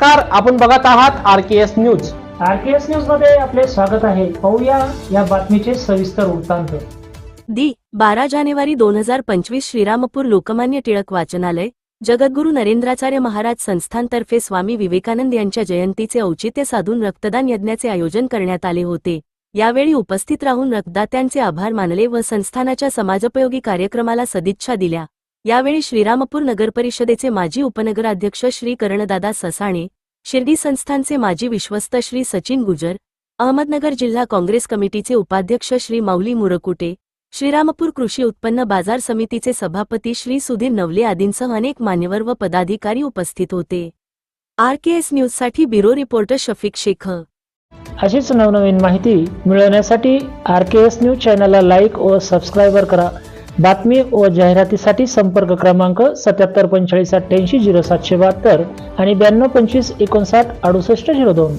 नमस्कार आपण बघत आहात R K S news. R K S न्यूजमध्ये आपले स्वागत आहे. पाहूया या बातमीचे सविस्तर वृत्तांत. दि बारा जानेवारी दोन हजार पंचवीस श्रीरामपूर लोकमान्य टिळक वाचनालय जगद्गुरू नरेंद्राचार्य महाराज संस्थानतर्फे स्वामी विवेकानंद यांच्या जयंतीचे औचित्य साधून रक्तदान यज्ञाचे आयोजन करण्यात आले होते. यावेळी उपस्थित राहून रक्तदात्यांचे आभार मानले व संस्थानाच्या समाजोपयोगी कार्यक्रमाला सदिच्छा दिल्या. यावेळी श्रीरामपूर नगरपरिषदेचे माजी उपनगराध्यक्ष श्री कर्णदादा ससाणे शिर्डी संस्थानचे माजी विश्वस्त श्री सचिन गुजर अहमदनगर जिल्हा काँग्रेस कमिटीचे उपाध्यक्ष श्री माऊली मुरकुटे श्रीरामपूर कृषी उत्पन्न बाजार समितीचे सभापती श्री सुधीर नवले आदींसह अनेक मान्यवर व पदाधिकारी उपस्थित होते. आर के एस न्यूजसाठी ब्युरो रिपोर्टर शफिक शेख अशीच नवनवीन माहिती मिळवण्यासाठी आर के एस न्यूज चॅनलला लाईक व सबस्क्राईबर करा. बातमी व जाहिरातीसाठी संपर्क क्रमांक सत्याहत्तर पंचेचाळीस अठ्ठ्याऐंशी झिरो सातशे बहात्तर आणि ब्याण्णव पंचवीस एकोणसाठ अडुसष्ट झिरो दोन.